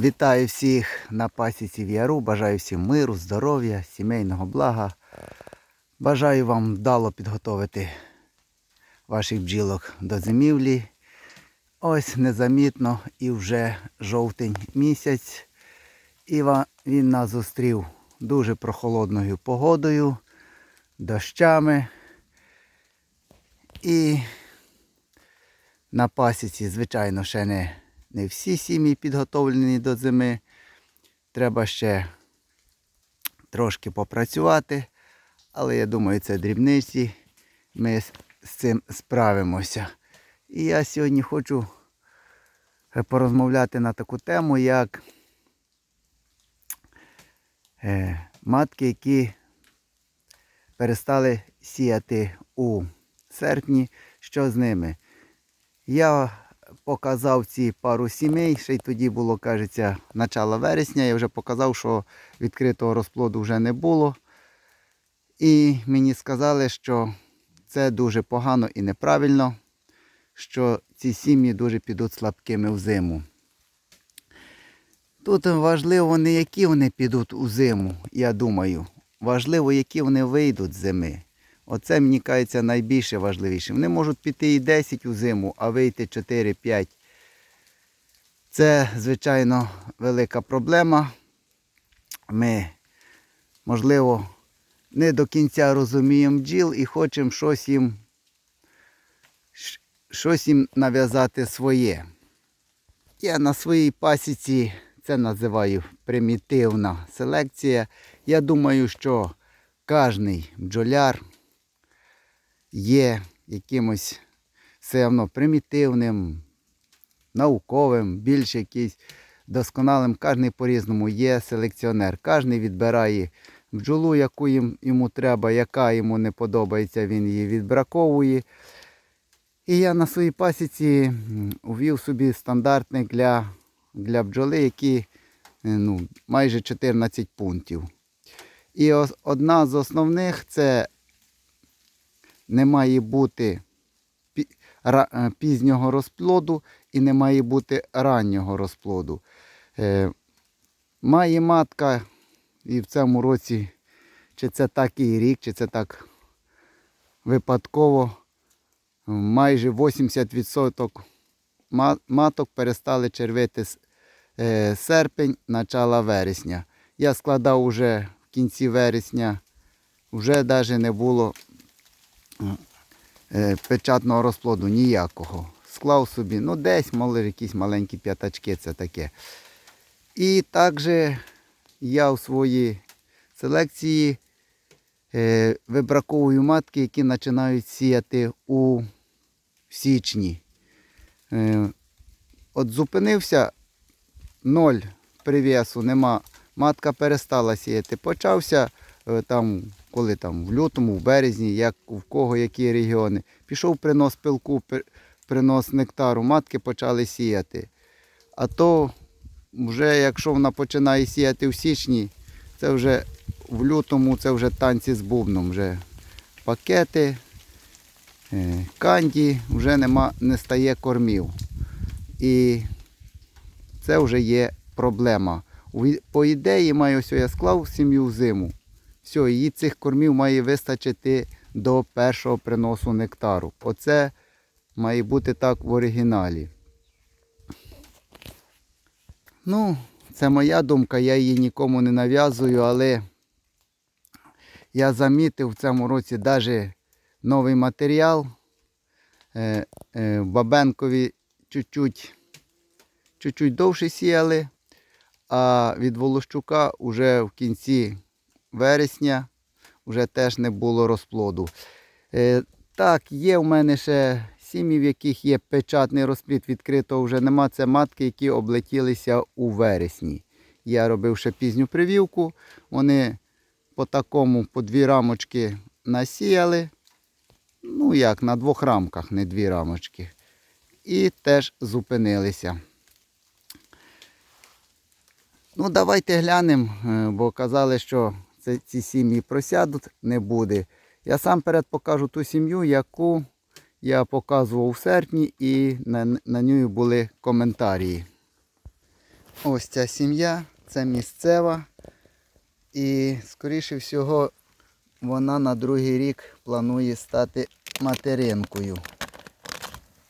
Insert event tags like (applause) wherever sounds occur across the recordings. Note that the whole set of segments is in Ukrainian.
Вітаю всіх на пасіці в Яру. Бажаю всім миру, здоров'я, сімейного блага. Бажаю вам вдало підготовити ваших бджілок до зимівлі. Ось незамітно і вже жовтень місяць. І він нас зустрів дуже прохолодною погодою, дощами. І на пасіці, звичайно, ще не, не всі сім'ї підготовлені до зими. Треба ще трошки попрацювати, але я думаю, це дрібниці. Ми з цим справимося. І я сьогодні хочу е, порозмовляти на таку тему, як е, матки, які перестали сіяти у серпні, що з ними. Я показав ці пару сімей, ще й тоді було, кажеться, начало вересня. Я вже показав, що відкритого розплоду вже не було. І мені сказали, що це дуже погано і неправильно, що ці сім'ї дуже підуть слабкими в зиму. Тут важливо не які вони підуть у зиму, я думаю. Важливо, які вони вийдуть з зими. Оце, мені кажеться, найбільше важливіше. Вони можуть піти і 10 у зиму, а вийти 4-5. Це, звичайно, велика проблема. Ми, можливо, не до кінця розуміємо бджіл і хочемо щось їм, щось їм нав'язати своє. Я на своїй пасіці це називаю примітивна селекція. Я думаю, що кожний бджоляр є якимось все одно примітивним, науковим, більш якийсь досконалим. Кожний по-різному є селекціонер. Кожний відбирає бджолу, яку їм, йому треба, яка йому не подобається, він її відбраковує. І я на своїй пасіці увів собі стандартник для, для бджоли, які е, ну, майже 14 пунктів. І одна з основних це не має бути е, пізнього розплоду і не має бути раннього розплоду. Е, має матка і в цьому році, чи це так і рік, чи це так випадково, майже 80% маток перестали червити з е, серпень, начала вересня. Я складав уже в кінці вересня, вже навіть не було печатного розплоду ніякого. Склав собі, ну десь мали якісь маленькі п'ятачки, це таке. І також я в своїй селекції е, вибраковую матки, які починають сіяти у січні. Е, от зупинився, ноль прив'язу нема. Матка перестала сіяти. Почався е, там, коли там в лютому, в березні, як в кого які регіони. Пішов принос пилку, принос нектару, матки почали сіяти. А то вже якщо вона починає сіяти в січні, це вже в лютому це вже танці з бубном. Вже пакети, е, канді, вже нема, не стає кормів. І це вже є проблема. По ідеї маю ось я склав сім'ю в зиму. Все, її цих кормів має вистачити до першого приносу нектару. Оце має бути так в оригіналі. Ну, це моя думка, я її нікому не нав'язую, але я замітив в цьому році навіть новий матеріал. Е, е, Бабенкові чуть-чуть довше сіяли, а від Волощука вже в кінці вересня вже теж не було розплоду. Е, так, є в мене ще сім'ї, в яких є печатний розплід, відкритого вже нема. Це матки, які облетілися у вересні. Я робив ще пізню привівку. Вони по такому, по дві рамочки насіяли. Ну як, на двох рамках, не дві рамочки. І теж зупинилися. Ну, давайте глянемо, е, бо казали, що це, ці сім'ї просядуть, не буде. Я сам перед покажу ту сім'ю, яку я показував у серпні, і на, на ній були коментарі. Ось ця сім'я, це місцева. І, скоріше всього, вона на другий рік планує стати материнкою.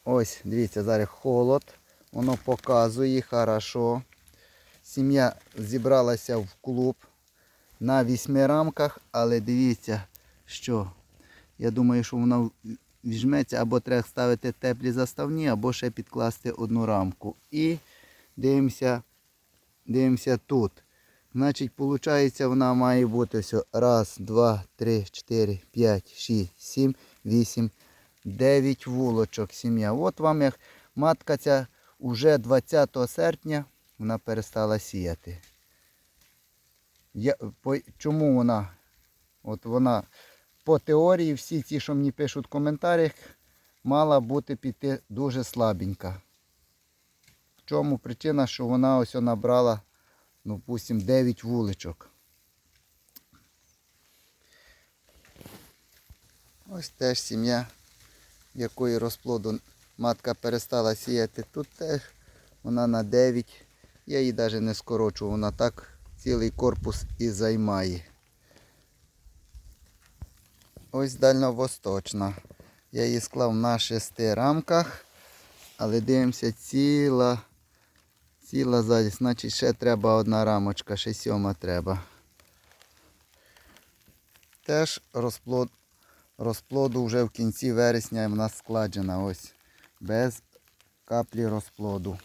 Ось, дивіться, зараз холод. Воно показує хорошо. Сім'я зібралася в клуб на вісьми рамках, але дивіться, що я думаю, що вона візьметься або треба ставити теплі заставні, або ще підкласти одну рамку. І дивимося, дивимося тут. Значить, виходить, вона має бути ось раз, два, три, чотири, п'ять, шість, сім, вісім, дев'ять вулочок сім'я. От вам як матка ця уже 20 серпня вона перестала сіяти. Я, по, чому вона? От вона по теорії, всі ті, що мені пишуть в коментарях, мала бути піти дуже слабенька. В чому причина, що вона ось набрала, ну, допустим, 9 вуличок. Ось теж сім'я, якої розплоду матка перестала сіяти. Тут теж вона на 9. Я її навіть не скорочу, вона так цілий корпус і займає. Ось дальньовосточна. Я її склав на шести рамках, але дивимося ціла, ціла ззаді. Значить ще треба одна рамочка, ще сьома треба. Теж розплод, розплоду вже в кінці вересня в нас складена. Ось. Без каплі розплоду.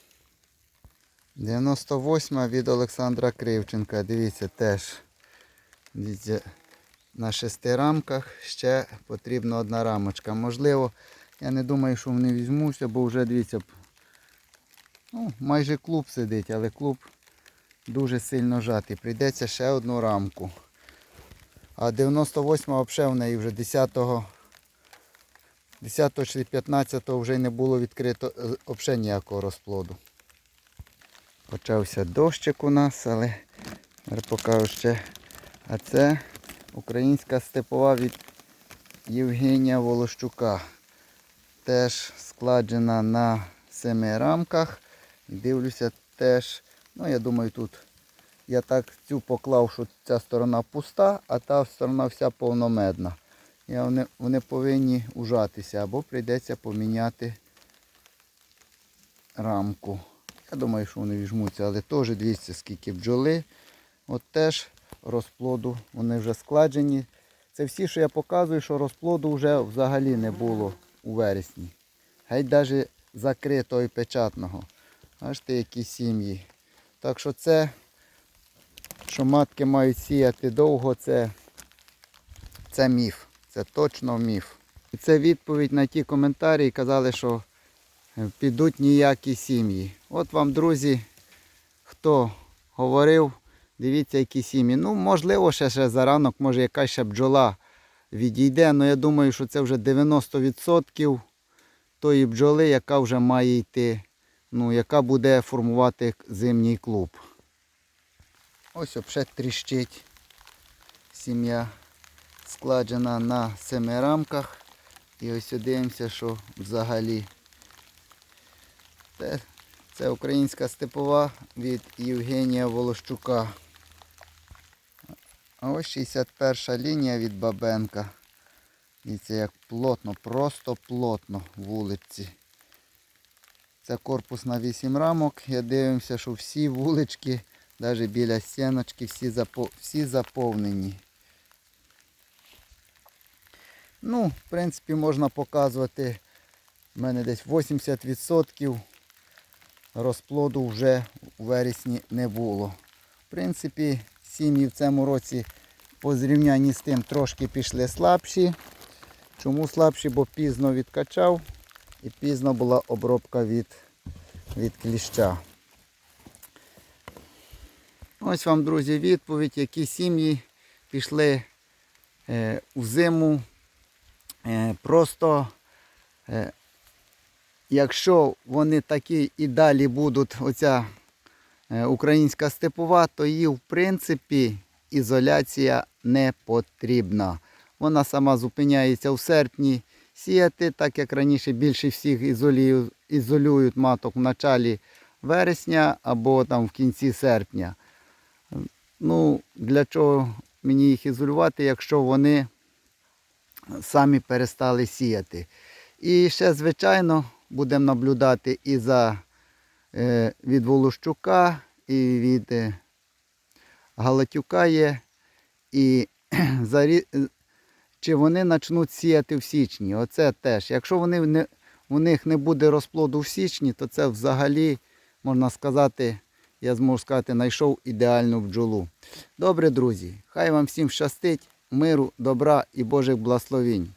98 від Олександра Кривченка. Дивіться, теж. На шести рамках ще потрібна одна рамочка. Можливо, я не думаю, що вони візьмуться, бо вже дивіться, ну, майже клуб сидить, але клуб дуже сильно жатий. Прийдеться ще одну рамку. А 98 взагалі в неї вже 10 10 чи 15 вже не було відкрито е, взагалі ніякого розплоду. Почався дощик у нас, але покажу ще. А це українська степова від Євгенія Волощука. Теж складена на семи рамках. Дивлюся теж, ну я думаю, тут я так цю поклав, що ця сторона пуста, а та сторона вся повномедна. І вони, вони повинні ужатися або прийдеться поміняти рамку. Я думаю, що вони візьмуться, але теж дивіться, скільки бджоли. От теж розплоду вони вже складені. Це всі, що я показую, що розплоду вже взагалі не було у вересні. Геть навіть закритого і печатного. Бачите, які сім'ї. Так що це, що матки мають сіяти довго, це, це міф. Це точно міф. І це відповідь на ті коментарі, казали, що підуть ніякі сім'ї. От вам, друзі, хто говорив, дивіться, які сім'ї. Ну, можливо, ще, ще за ранок, може якась ще бджола відійде, але я думаю, що це вже 90% тої бджоли, яка вже має йти, ну, яка буде формувати зимній клуб. Ось взагалі тріщить сім'я складена на семи рамках. І ось дивимося, що взагалі. Це, це українська степова від Євгенія Волощука. А ось 61 лінія від Бабенка. Дивіться, як плотно, просто плотно вулиці. Це корпус на 8 рамок. Я дивимося, що всі вулички, навіть біля стіночки, всі, запо... всі заповнені. Ну, в принципі, можна показувати. У мене десь 80% розплоду вже у вересні не було. В принципі, сім'ї в цьому році по зрівнянні з тим трошки пішли слабші. Чому слабші? Бо пізно відкачав і пізно була обробка від, від кліща. Ось вам, друзі, відповідь, які сім'ї пішли е, у зиму. Е, просто, е, якщо вони такі і далі будуть, оця е, українська степова, то їй, в принципі, ізоляція не потрібна. Вона сама зупиняється в серпні сіяти, так як раніше більше всіх ізолюють, маток в началі вересня або там в кінці серпня. Ну, для чого мені їх ізолювати, якщо вони самі перестали сіяти. І ще, звичайно, будемо наблюдати і за е, від Волощука, і від е, Галатюка є, і (clears throat) за, чи вони почнуть сіяти в січні. Оце теж. Якщо вони не, у них не буде розплоду в січні, то це взагалі, можна сказати, я зможу сказати, знайшов ідеальну бджолу. Добре, друзі, хай вам всім щастить, миру, добра і Божих благословінь.